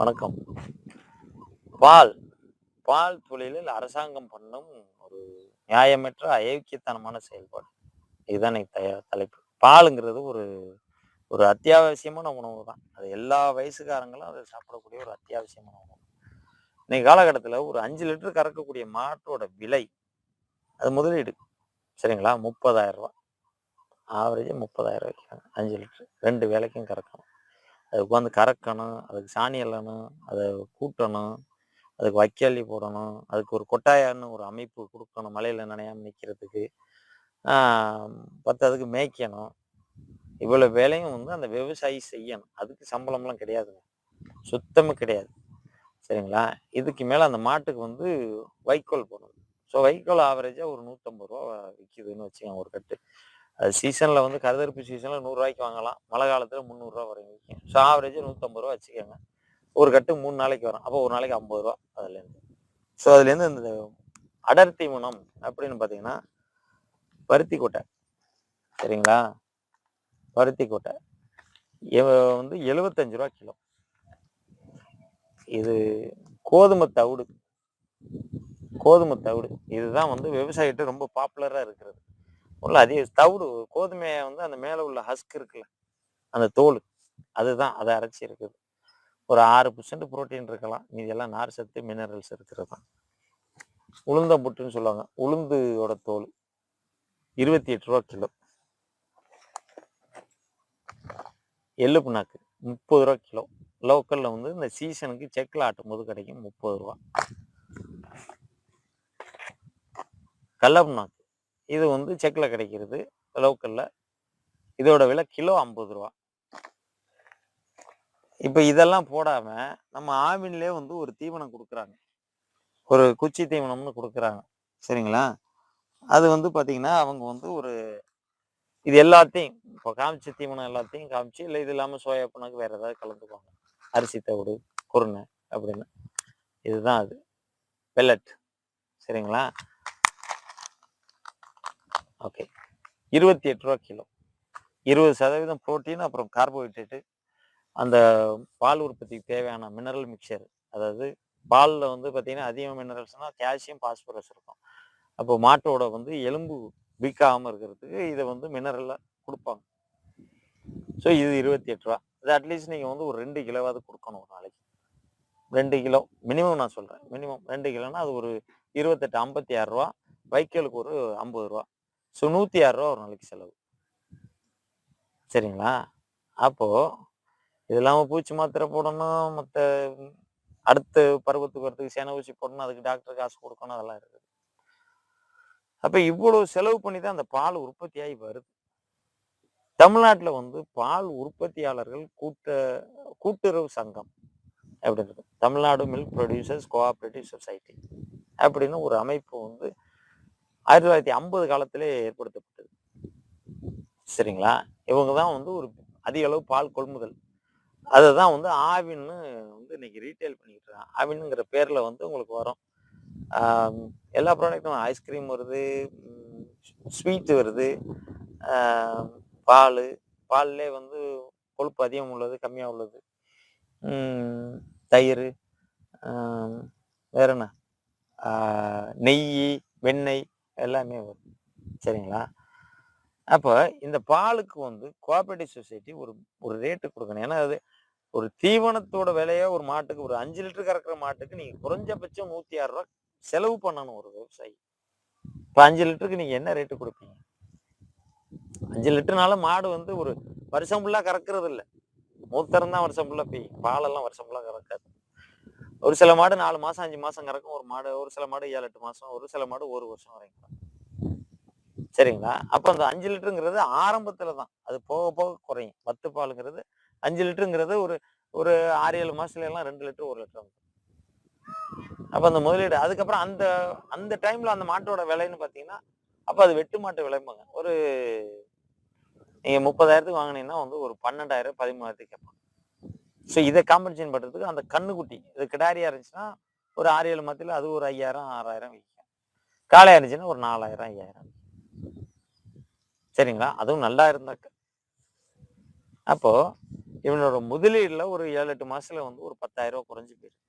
வணக்கம். பால் பால் தொழிலில் அரசாங்கம் பண்ணும் ஒரு நியாயமற்ற அயோக்கியத்தனமான செயல்பாடு. இதுதான் இன்னைக்கு தலைப்பு. பாலுங்கிறது ஒரு ஒரு அத்தியாவசியமான உணவு தான். அது எல்லா வயசுக்காரங்களும் அதை சாப்பிடக்கூடிய ஒரு அத்தியாவசியமான உணவு. இன்னைக்கு காலகட்டத்தில் ஒரு அஞ்சு லிட்டர் கறக்கக்கூடிய மாட்டோட விலை அது முதலீடு. சரிங்களா? முப்பதாயிரம் ரூபா ஆவரேஜ் முப்பதாயிரம் வைக்கிறாங்க அஞ்சு லிட்டர். ரெண்டு வேலைக்கும் கறக்கணும். அது உட்காந்து கறக்கணும் அதுக்கு சாணி எல்லணும் அதை கூட்டணும் அதுக்கு வைக்காலி போடணும் அதுக்கு ஒரு கொட்டாயான்னு ஒரு அமைப்பு கொடுக்கணும் மலையில் நினையாமல் நிற்கிறதுக்கு பத்து அதுக்கு மேய்க்கணும். இவ்வளோ வேலையும் வந்து அந்த விவசாயி செய்யணும். அதுக்கு சம்பளம்லாம் கிடையாதுங்க. சுத்தமாக கிடையாது. சரிங்களா? இதுக்கு மேலே அந்த மாட்டுக்கு வந்து வைக்கோல் போடணும். ஸோ வைக்கோல் ஆவரேஜாக ஒரு நூற்றம்பது ரூபா விற்கிதுன்னு வச்சுக்கோங்க ஒரு கட்டு. அது சீசனில் வந்து கருதறுப்பு சீசனில் நூறுரூவாய்க்கு வாங்கலாம். மழை காலத்தில் முந்நூறுரூவா வரைக்கும் விற்கும் ஸோ ஆவரேஜ் நூற்றம்பது ரூபா வச்சுக்கோங்க. ஒரு கட்டு மூணு நாளைக்கு வரும். அப்போ ஒரு நாளைக்கு ஐம்பது ரூபா அதுலேருந்து ஸோ அதுலேருந்து இந்த அடர்த்தி முனம் அப்படின்னு பார்த்தீங்கன்னா பருத்தி கொட்டை. சரிங்களா? பருத்தி கொட்டை. வந்து எழுபத்தஞ்சு ரூபா கிலோ. இது கோதுமை தவிடு. கோதுமை தவிடு. இதுதான் வந்து விவசாயிகிட்ட ரொம்ப பாப்புலராக இருக்கிறது. உள்ள அதிக தவிடு கோதுமையை வந்து அந்த மேலே உள்ள ஹஸ்க் இருக்குல்ல அந்த தோல் அதுதான் அதை அரைச்சி இருக்குது. ஒரு ஆறு பர்சன்ட் புரோட்டீன் இருக்கலாம். மீதி எல்லாம் நார் சத்து மினரல்ஸ் இருக்கிறது தான். உளுந்த புட்டுன்னு சொல்லுவாங்க. உளுந்தோட தோல் இருபத்தி எட்டு ரூபா கிலோ. எள்ளு புண்ணாக்கு முப்பது ரூபா கிலோ. லோக்கலில் வந்து இந்த சீசனுக்கு செக்கில் ஆட்டும் போது கிடைக்கும் முப்பது ரூபா. கடல புண்ணாக்கு. இது வந்து செக்கில் கிடைக்கிறது லோக்கலில். இதோட விலை கிலோ ஐம்பது ரூபா. இப்போ இதெல்லாம் போடாமல் நம்ம ஆவின்லேயே வந்து ஒரு தீவனம் கொடுக்குறாங்க. ஒரு குச்சி தீவனம்னு கொடுக்குறாங்க. சரிங்களா? அது வந்து பார்த்திங்கன்னா அவங்க வந்து ஒரு இது எல்லாத்தையும் இப்போ காமிச்ச தீவனம் எல்லாத்தையும் காமிச்சு இல்லை இது இல்லாமல் சோயா பண்ணாக்கு வேறு ஏதாவது கலந்துக்குவாங்க. அரிசி தவிடு குருணை அப்படின்னு. இதுதான் அது. பெல்லட் சரிங்களா? ஓகே இருபத்தி எட்டு ரூபா கிலோ. இருபது சதவீதம் புரோட்டீன் அப்புறம் கார்போஹைட்ரேட்டு அந்த பால் உற்பத்திக்கு தேவையான மினரல் மிக்சர் அதாவது பாலில் வந்து பார்த்தீங்கன்னா அதிக மினரல்ஸ்னால் கால்சியம் பாஸ்பரஸ் இருக்கும். அப்போ மாட்டோட வந்து எலும்பு வீக்காகாமல் இருக்கிறதுக்கு இதை வந்து மினரலாக கொடுப்பாங்க. ஸோ இது இருபத்தி எட்டு ரூபா. இது அட்லீஸ்ட் நீங்கள் வந்து ஒரு ரெண்டு கிலோவாவது கொடுக்கணும் ஒரு நாளைக்கு. ரெண்டு கிலோ. மினிமம் நான் சொல்கிறேன் மினிமம் ரெண்டு கிலோனா அது ஒரு இருபத்தெட்டு ஐம்பத்தி ஆறு ரூபா. வைக்கலுக்கு ஒரு ஐம்பது ரூபா. ஸோ நூற்றி ஆறு ரூபா ஒரு நாளைக்கு செலவு. சரிங்களா? அப்போது இது இல்லாமல் பூச்சி மாத்திரை போடணும் மற்ற அடுத்த பருவத்துக்கு வரத்துக்கு சேனை ஊசி போடணும் அதுக்கு டாக்டர் காசு கொடுக்கணும் அதெல்லாம் இருக்குது. அப்போ இவ்வளவு செலவு பண்ணி தான் அந்த பால் உற்பத்தியாகி வருது. தமிழ்நாட்டில் வந்து பால் உற்பத்தியாளர்கள் கூட்ட கூட்டுறவு சங்கம் அப்படின்றது Tamil Nadu milk producers cooperative society அப்படின்னு ஒரு அமைப்பு வந்து ஆயிரத்தி தொள்ளாயிரத்தி ஐம்பது காலத்திலே ஏற்படுத்தப்பட்டது. சரிங்களா? இவங்க தான் வந்து ஒரு அதிக அளவு பால் கொள்முதல். அதை தான் வந்து ஆவின்னு வந்து இன்னைக்கு ரீட்டைல் பண்ணிக்கிட்டு இருக்காங்க. ஆவின்னுங்கிற பேரில் வந்து உங்களுக்கு வரும். எல்லா ப்ராடக்ட்டும் ஐஸ்கிரீம் வருது ஸ்வீட்டு வருது. பால் பால்லே வந்து கொழுப்பு அதிகம் உள்ளது கம்மியாக உள்ளது. தயிர் வேற என்ன? நெய் வெண்ணெய் எல்லாமே வரும் சரிங்களா? அப்போ இந்த பாலுக்கு வந்து கோஆபரேட்டிவ் சொசைட்டி ஒரு ஒரு ரேட்டு கொடுக்கணும். ஏன்னா அது ஒரு தீவனத்தோட விலையாக ஒரு மாட்டுக்கு ஒரு அஞ்சு லிட்டர் கறக்கிற மாட்டுக்கு நீங்கள் குறைஞ்சபட்சம் நூற்றி ஆறு ரூபா செலவு பண்ணணும் ஒரு விவசாயி. இப்போ அஞ்சு லிட்டருக்கு நீங்கள் என்ன ரேட்டு கொடுப்பீங்க? அஞ்சு லிட்டர்னால மாடு வந்து ஒரு வருஷம் ஃபுல்லாக கறக்கிறது இல்லை மூத்தரம் தான் வருஷம் ஃபுல்லாக பெய்யும் பாலெல்லாம் வருஷம் ஃபுல்லாக கறக்காது. ஒரு சில மாடு நாலு மாசம் அஞ்சு மாசம் கறக்கும். ஒரு மாடு ஒரு சில மாடு ஏழு எட்டு மாசம் ஒரு சில மாடு ஒரு வருஷம் வரைக்கும் சரிங்களா? அப்ப அந்த அஞ்சு லிட்டருங்கிறது ஆரம்பத்துல தான். அது போக போக குறையும். பத்து பாலுங்கிறது அஞ்சு லிட்டருங்கிறது ஒரு ஒரு ஆறு ஏழு மாசத்துல எல்லாம் ரெண்டு லிட்டர் ஒரு லிட்டர் வந்துரும். அப்ப அந்த முதலீடு அதுக்கப்புறம் அந்த அந்த டைம்ல அந்த மாட்டோட விலைன்னு பாத்தீங்கன்னா அப்ப அது வெட்டு மாட்டு விளைப்பாங்க ஒரு நீங்க முப்பதாயிரத்துக்கு வாங்கினீங்கன்னா வந்து ஒரு பன்னெண்டாயிரம் பதிமூணாயிரத்துக்கு கேட்பாங்க ஸோ இதை காம்பன்சேட் பண்ணுறதுக்கு அந்த கண்ணுக்குட்டி இது கிடாரியாக இருந்துச்சுன்னா ஒரு ஆறு ஏழு மத்தியில் அது ஒரு ஐயாயிரம் ஆறாயிரம் விற்கும். காளையாக இருந்துச்சுன்னா ஒரு நாலாயிரம் ஐயாயிரம் சரிங்களா? அதுவும் நல்லா இருந்தாக்க அப்போது இவனோட முதலீடுல ஒரு ஏழு எட்டு மாசத்துல வந்து ஒரு பத்தாயிரம் ரூபா குறைஞ்சு போயிருக்கு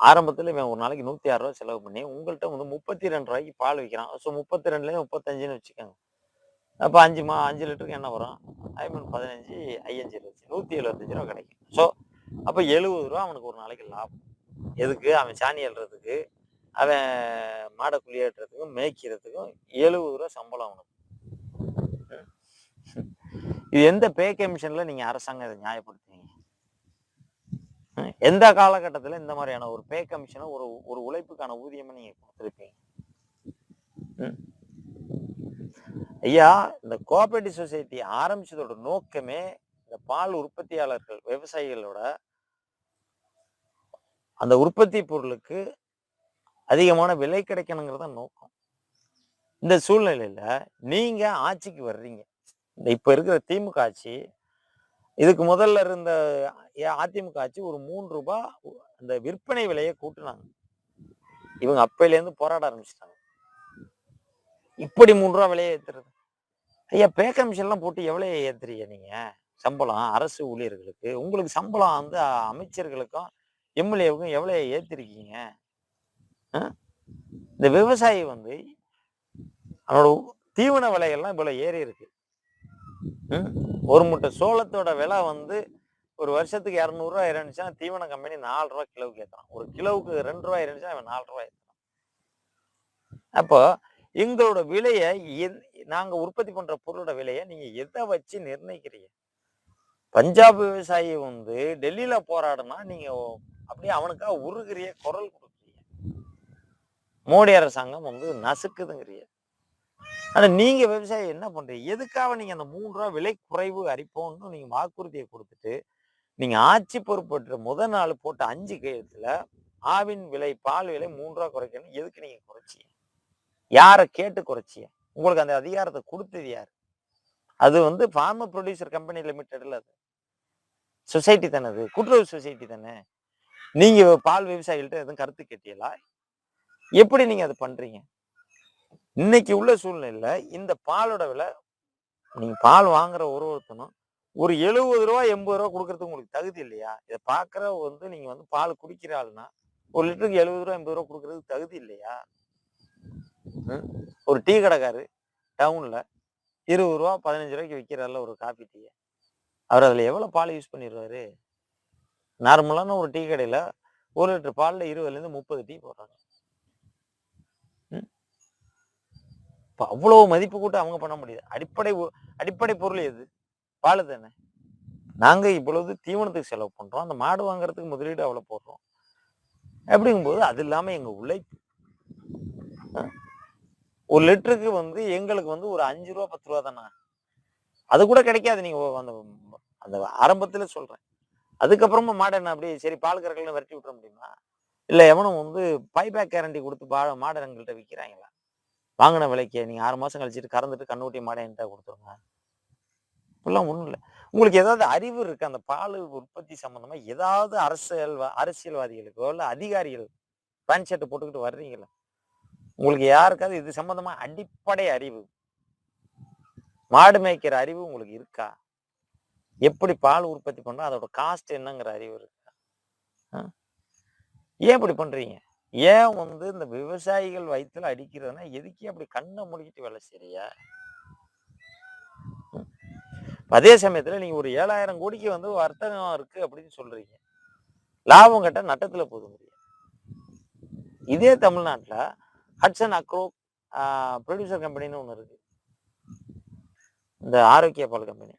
ஆரம்பத்துல இவன் ஒரு நாளைக்கு நூத்தி ஆறு செலவு பண்ணி உங்கள்கிட்ட வந்து முப்பத்தி ரெண்டு ரூபாய்க்கு பால் விற்கிறான் ஸோ முப்பத்தி ரெண்டுல முப்பத்தஞ்சுன்னு வச்சுக்கோங்க. அப்போ அஞ்சு மா அஞ்சு லிட்டருக்கு என்ன வரும்? ஐ பதினஞ்சு ஐயஞ்சு இருபத்தி நூற்றி எழுபத்தஞ்சு ரூபா கிடைக்கும். ஸோ அப்போ எழுபது ரூபா அவனுக்கு ஒரு நாளைக்கு லாபம். எதுக்கு? அவன் சாணி எழுறதுக்கு அவன் மாடை குளியேற்றுறதுக்கும் மேய்க்கிறதுக்கும் எழுபது ரூபா சம்பளம் அவனுக்கு. ம். இது எந்த பே கமிஷனில் நீங்கள் அரசாங்கம் இதை நியாயப்படுத்துவீங்க எந்த காலகட்டத்தில் இந்த மாதிரியான ஒரு பே கமிஷனை ஒரு ஒரு உழைப்புக்கான ஊதியமாக நீங்கள் கொடுத்துருப்பீங்க ம். ஐயா இந்த கோஆபரேட்டிவ் சொசைட்டி ஆரம்பிச்சதோட நோக்கமே இந்த பால் உற்பத்தியாளர்கள் விவசாயிகளோட அந்த உற்பத்தி பொருளுக்கு அதிகமான விலை கிடைக்கணுங்கிறத நோக்கம். இந்த சூழ்நிலையில நீங்க ஆட்சிக்கு வர்றீங்க. இந்த இப்ப இருக்கிற திமுக ஆட்சி இதுக்கு முதல்ல இருந்த அதிமுக ஆட்சி ஒரு மூன்று ரூபாய் அந்த விற்பனை விலையை கூட்டினாங்க. இவங்க அப்பையிலேருந்து போராட ஆரம்பிச்சிட்டாங்க. இப்படி மூன்று ரூபா விலையை ஏத்துறது. ஐயா பே கமிஷன்லாம் போட்டு எவ்வளோ ஏத்துறீங்க நீங்கள் சம்பளம் அரசு ஊழியர்களுக்கு. உங்களுக்கு சம்பளம் வந்து அமைச்சர்களுக்கும் எம்எல்ஏவுக்கும் எவ்வளோ ஏற்றிருக்கீங்க ஆ? இந்த விவசாயி வந்து அவனோட தீவன விலையெல்லாம் இவ்வளோ ஏறி இருக்கு. ம்? ஒரு மூட்டை சோளத்தோட விலை வந்து ஒரு வருஷத்துக்கு இரநூறுவா இருந்துச்சுன்னா தீவன கம்பெனி நாலு ரூபா கிலோவுக்கு ஏற்றுறான் ஒரு கிலோவுக்கு ரெண்டு ரூபா இருந்துச்சுன்னா அவன் நாலு ரூபா ஏற்றுறான் அப்போ எங்களோட விலையை எந்- நாங்க உற்பத்தி பண்ற பொருளோட விலையை நீங்க எதை வச்சு நிர்ணயிக்கிறீங்க? பஞ்சாப் விவசாயி வந்து டெல்லியில போராடுனா நீங்க அப்படியே அவனுக்காக உருகிறிய குரல் கொடுக்குறீங்க. மோடி அரசாங்கம் வந்து நசுக்குதுங்கிறிய ஆனா நீங்க விவசாயி என்ன பண்றீங்க? எதுக்காக நீங்க அந்த மூன்று ரூபா விலை குறைவு அரிப்போன்னு நீங்க வாக்குறுதியை கொடுத்துட்டு நீங்க ஆட்சி பொறுப்பேற்ற முதல் நாள் போட்ட அஞ்சு கையெழுத்துல ஆவின் விலை பால் விலை மூன்று ரூபா குறைக்கணும் எதுக்கு நீங்க குறைச்சீங்க? யாரை கேட்டு குறைச்சிய? உங்களுக்கு அந்த அதிகாரத்தை கொடுத்தது யார்? அது வந்து ஃபார்மர் ப்ரொடியூசர் கம்பெனி லிமிடெட்ல அது. சொசைட்டி தானே அது? கூட்டுறவு சொசைட்டி தானே? நீங்க பால் விவசாயிகள்கிட்ட எதுவும் கருத்து கேட்டீங்களா? எப்படி நீங்க அது பண்றீங்க? இன்னைக்கு உள்ள சூழ்நிலையில இந்த பாலோட விலை நீங்க பால் வாங்குற ஒரு ஒருத்தனும் ஒரு எழுபது ரூபா எண்பது ரூபா கொடுக்கறதுக்கு உங்களுக்கு தகுதி இல்லையா? இதை பார்க்குற வந்து நீங்க வந்து பால் குடிக்கிற ஆளுனா ஒரு லிட்டருக்கு எழுபது ரூபா எண்பது ரூபா கொடுக்கறதுக்கு தகுதி இல்லையா? ஒரு டீ கடைக்காரு டவுனில் இருபது ரூபா பதினஞ்சு ரூபாய்க்கு விற்கிறாருல ஒரு காஃபி டீயை அவர் அதில் எவ்வளோ பால் யூஸ் பண்ணிடுவாரு நார்மலான ஒரு டீ கடையில் ஒரு லிட்டர் பாலில் இருபதுலேருந்து முப்பது டீ போடுறாங்க. ம்? அவ்வளோ மதிப்பு கூட்ட அவங்க பண்ண முடியாது. அடிப்படை அடிப்படை பொருள் எது? பால் தானே. நாங்கள் இவ்வளவு தீவனத்துக்கு செலவு பண்ணுறோம் அந்த மாடு வாங்குறதுக்கு முதலீடு அவ்வளோ போடுறோம். அப்படிங்கும்போது அது இல்லாமல் எங்கள் உழைப்பு. ஒரு லிட்டருக்கு வந்து எங்களுக்கு வந்து ஒரு அஞ்சு ரூபா பத்து ரூபா தானே? அது கூட கிடைக்காது. நீங்க அந்த அந்த ஆரம்பத்துல சொல்றேன். அதுக்கப்புறமா மாடை என்ன அப்படியே சரி பால் கறக்கலன்னு விரட்டி விட்டுற முடியுமா? இல்லை எவனும் வந்து பைபேக் கேரண்டி கொடுத்து பா மாடை எங்கள்கிட்ட விற்கிறாங்களா வாங்கின விலைக்கு நீங்கள் ஆறு மாதம் கழிச்சிட்டு கறந்துட்டு கண்ணூட்டி மாடை என்கிட்ட கொடுத்துருங்க. இப்பெல்லாம் ஒன்றும் இல்லை. உங்களுக்கு ஏதாவது அறிவு இருக்குது அந்த பால் உற்பத்தி சம்மந்தமாக ஏதாவது அரசியல் அரசியல்வாதிகளுக்கோ இல்லை அதிகாரிகள் பேண்ட் ஷர்ட் போட்டுக்கிட்டு வர்றீங்களா உங்களுக்கு யாருக்காவது இது சம்பந்தமா அடிப்படை அறிவு? மாடு மேய்க்கிற அறிவு உங்களுக்கு இருக்கா? எப்படி பால் உற்பத்தி பண்றோம்? அதோட காஸ்ட் என்னங்கிற அறிவு இருக்கா? ஏன் இப்படி பண்றீங்க? ஏன் வந்து இந்த விவசாயிகள் வயிற்றுல அடிக்கிறதுனா எதுக்கே அப்படி கண்ணை மூடிக்கிட்டு வேலை செய்றியா அதே சமயத்துல நீங்க ஒரு ஏழாயிரம் கோடிக்கு வந்து வர்த்தகம் இருக்கு அப்படின்னு சொல்றீங்க. லாபம் கட்ட நட்டத்துல போதும் இதே தமிழ்நாட்டுல ஹட்சன் அக்ரோ ப்ரொடியூசர் கம்பெனின்னு ஒன்று இருக்குது இந்த ஆரோக்கிய பால் கம்பெனி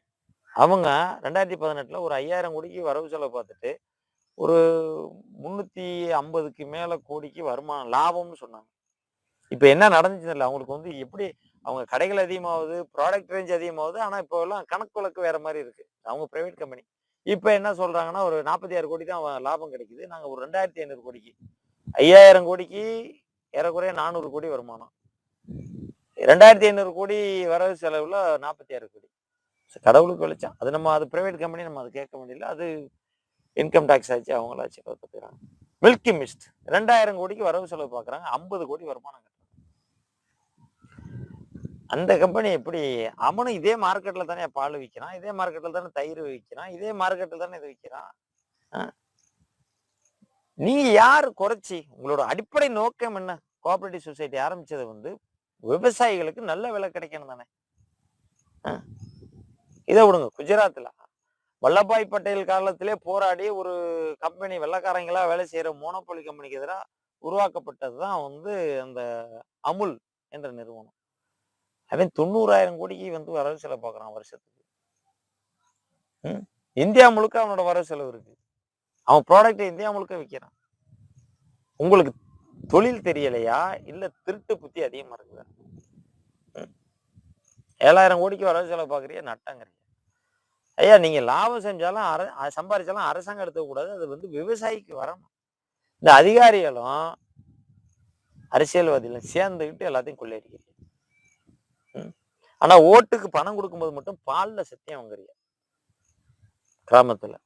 அவங்க ரெண்டாயிரத்தி பதினெட்டுல ஒரு ஐயாயிரம் கோடிக்கு வரவு செலவு பார்த்துட்டு ஒரு முந்நூற்றி ஐம்பதுக்கு மேலே கோடிக்கு வருமானம் லாபம்னு சொன்னாங்க. இப்போ என்ன நடந்துச்சுன்னு அவங்களுக்கு வந்து எப்படி அவங்க கடைகள் அதிகமாகுது ப்ராடக்ட் ரேஞ்ச் அதிகமாகுது ஆனால் இப்போ எல்லாம் கணக்கு வழக்கு வேற மாதிரி இருக்கு. அவங்க ப்ரைவேட் கம்பெனி இப்போ என்ன சொல்றாங்கன்னா ஒரு நாற்பத்தி ஆறு கோடி தான் லாபம் கிடைக்குது. நாங்கள் ஒரு ரெண்டாயிரத்தி ஐநூறு கோடிக்கு ஐயாயிரம் கோடிக்கு ஏறக்குறைய நானூறு கோடி வருமானம். ரெண்டாயிரத்தி ஐநூறு கோடி வரவு செலவுல நாற்பத்தி ஆறு கோடி. கடவுளுக்கு வெளிச்சம். அது நம்ம அது பிரைவேட் கம்பெனி நம்ம அது கேட்க முடியல. அது இன்கம் டேக்ஸ் ஆச்சு அவங்களாச்சு பார்த்துக்கிறாங்க. மில்கி மிஸ்ட் ரெண்டாயிரம் கோடிக்கு வரவு செலவு பார்க்குறாங்க ஐம்பது கோடி வருமானம் அந்த கம்பெனி எப்படி அவனும் இதே மார்க்கெட்ல தானே பால் விற்கிறான் இதே மார்க்கெட்ல தானே தயிர் விற்கிறான் இதே மார்க்கெட்ல தானே இது விற்கிறான் ஆ? நீங்க யார் குறைச்சி உங்களோட அடிப்படை நோக்கம் என்ன கோஆபரேட்டிவ் சொசைட்டி ஆரம்பிச்சது வந்து விவசாயிகளுக்கு நல்ல விலை கிடைக்கணும் தானே ஆ? இதை விடுங்க குஜராத்ல வல்லபாய் பட்டேல் காலத்திலே போராடி ஒரு கம்பெனி வெள்ளக்காரங்களா வேலை செய்யற மோனோபோலி கம்பெனிக்கு எதிராக உருவாக்கப்பட்டது தான் வந்து அந்த அமுல் என்ற நிறுவனம் அவன் தொண்ணூறாயிரம் கோடிக்கு வந்து வரவு செலவு பார்க்குறான் வருஷத்துக்கு ம்? இந்தியா முழுக்க அவனோட வரவு செலவு இருக்குது அவன் ப்ராடக்டை இந்தியா முழுக்க விற்கிறான் உங்களுக்கு தொழில் தெரியலையா? இல்ல திருட்டு புத்தி அதிகமா இருக்குதா ம்? ஏழாயிரம் கோடிக்கு வரவு செலவு பார்க்குறியா நட்டங்கிறீங்க. ஐயா நீங்க லாபம் செஞ்சாலும் அர சம்பாரிச்சாலும் சம்பாதிச்சாலும் அரசாங்கம் எடுத்துக்கூடாது அது வந்து விவசாயிக்கு வரணும் இந்த அதிகாரிகளும் அரசியல்வாதிகளும் சேர்ந்துக்கிட்டு எல்லாத்தையும் கொள்ளையடிக்கிறீங்க. ம். ஆனா ஓட்டுக்கு பணம் கொடுக்கும்போது மட்டும் பாலில் சத்தியம் வாங்குறீங்க. கிராமத்துல.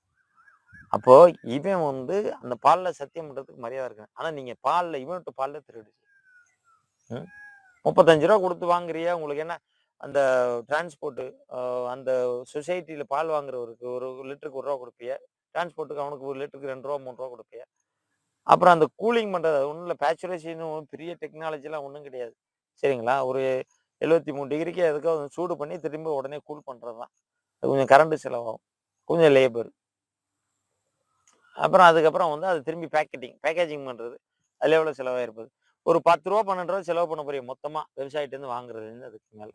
அப்போ இவன் வந்து அந்த பாலில் சத்தியம் பண்றதுக்கு மரியாதை இருக்கு ஆனா நீங்க பாலில் இவன் பாலில் பால்ல ம்? முப்பத்தஞ்சு ரூபா கொடுத்து வாங்குறியா? உங்களுக்கு என்ன அந்த டிரான்ஸ்போர்ட்டு அந்த சொசைட்டியில் பால் வாங்குறவருக்கு ஒரு லிட்டருக்கு ஒரு ரூபா கொடுப்பிய? டிரான்ஸ்போர்ட்டுக்கு அவனுக்கு ஒரு லிட்டருக்கு ரெண்டு ரூபா மூணு ரூபா கொடுப்பிய? அப்புறம் அந்த கூலிங் பண்றது ஒன்றும் இல்லை பேச்சுரேஷன் பெரிய டெக்னாலஜிலாம் ஒன்றும் கிடையாது. சரிங்களா? ஒரு எழுபத்தி மூணு டிகிரிக்கு அதுக்காக சூடு பண்ணி திரும்ப உடனே கூல் பண்ணுறது தான் அது கொஞ்சம் கரண்ட் செலவாகும். கொஞ்சம் லேபர் அப்புறம் அதுக்கப்புறம் வந்து அது திரும்பி பேக்கெட்டிங் பேக்கேஜிங் பண்ணுறது அதுல எவ்வளோ செலவாயிருப்பது ஒரு பத்து ரூபா பன்னெண்டு ரூபா செலவு பண்ண போறீங்க. மொத்தமாக விவசாயிட்டேருந்து வாங்குறதுலேருந்து அதுக்கு மேலே.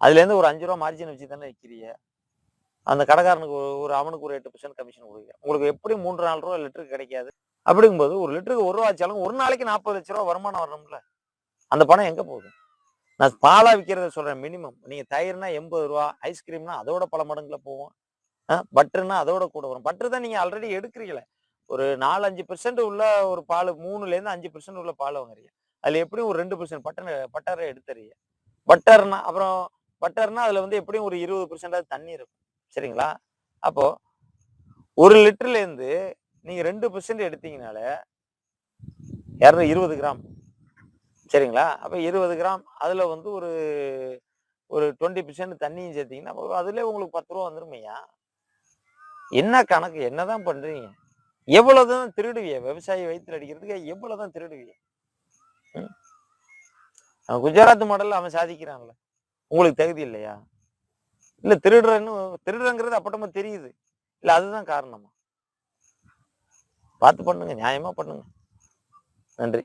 அதுலேருந்து ஒரு அஞ்சு ரூபா மார்ஜின் வச்சு தானே விற்கிறீங்க அந்த கடைக்காரனுக்கு ஒரு ஒரு அவனுக்கு ஒரு எட்டு பர்சன்ட் கமிஷன் கொடுக்குறீங்க. உங்களுக்கு எப்படி மூன்று நாலு ரூபா லிட்டருக்கு கிடைக்காது? அப்படிங்கும்போது ஒரு லிட்டருக்கு ஒரு ரூபா வச்சாலும் ஒரு நாளைக்கு நாற்பது லட்ச ரூபா வருமானம் வரணும்ல. அந்த பணம் எங்கே போகுது? நான் பாலா விற்கிறத சொல்கிறேன் மினிமம் நீங்கள் தயிர்னா எண்பது ரூபா ஐஸ்கிரீம்னா அதோட பல மடங்குல போகும். பட்டர்னா அதோட கூட வரும். பட்டர் தான் நீங்கள் ஆல்ரெடி எடுக்கிறீங்களே. ஒரு நாலு அஞ்சு பெர்சென்ட் உள்ள ஒரு பால் மூணுலேருந்து அஞ்சு பெர்சென்ட் உள்ள பால் வாங்குறீங்க. அதில் எப்படியும் ஒரு ரெண்டு பெர்சென்ட் பட்டன் பட்டரை எடுத்துறீங்க. பட்டர்னா அப்புறம் பட்டர்னா அதில் வந்து எப்படியும் ஒரு இருபது பெர்சென்டாவது தண்ணி இருக்கும். சரிங்களா? அப்போ ஒரு லிட்டர்லேருந்து நீங்கள் ரெண்டு பெர்சன்ட் எடுத்தீங்கனால இரநூறு இருபது கிராம். சரிங்களா? அப்போ இருபது கிராம் அதில் வந்து ஒரு ஒரு டுவெண்ட்டி பெர்சன்ட் தண்ணியும் சேர்த்தீங்கன்னா அப்போ உங்களுக்கு பத்து ரூபா வந்துருமையா என்ன கணக்கு? என்ன தான் பண்ணுறீங்க? எவ்வளவுதான் திருடுவிய? விவசாயி வயிற்றுல அடிக்கிறதுக்கு எவ்வளவுதான் திருடுவிய? அவன் குஜராத் மாடல்ல அவன் சாதிக்கிறான்ல. உங்களுக்கு தகுதி இல்லையா? இல்ல திருடுறன்னு திருடுறங்கிறது அப்பட்டமா தெரியுது. இல்ல அதுதான் காரணமா? பார்த்து பண்ணுங்க நியாயமா பண்ணுங்க. நன்றி.